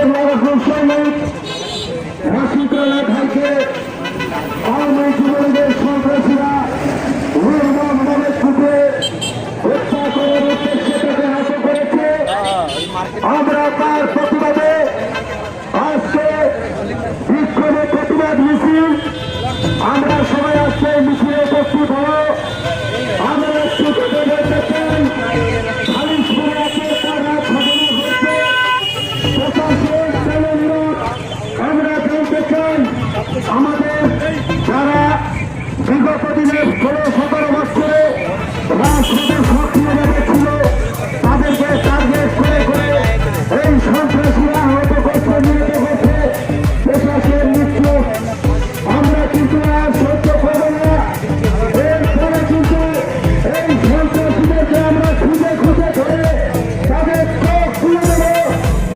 সৈনিক রাশিদ্রনাথ ভাইকে আওয়ামী যুবলীগের সন্ত্রাসীরা নির্মম ভাবে কুটে হত্যা করেছে। আমরা তার প্রতিবাদে আজকে বিক্ষোভে প্রতিবাদ মিছিল। আমরা সবাই আজকে মিছিলে উপস্থিত হব। আমরা একটু বলতে চাই। খালিশপুরে একে তারা ঘটছে আমাদের যারা বিগত দিনে ষোলো, সতেরো বছরে রাজনীতি সক্রিয়ভাবে ছিল তাদেরকে টার্গেট করে করে এই সন্ত্রাসীরা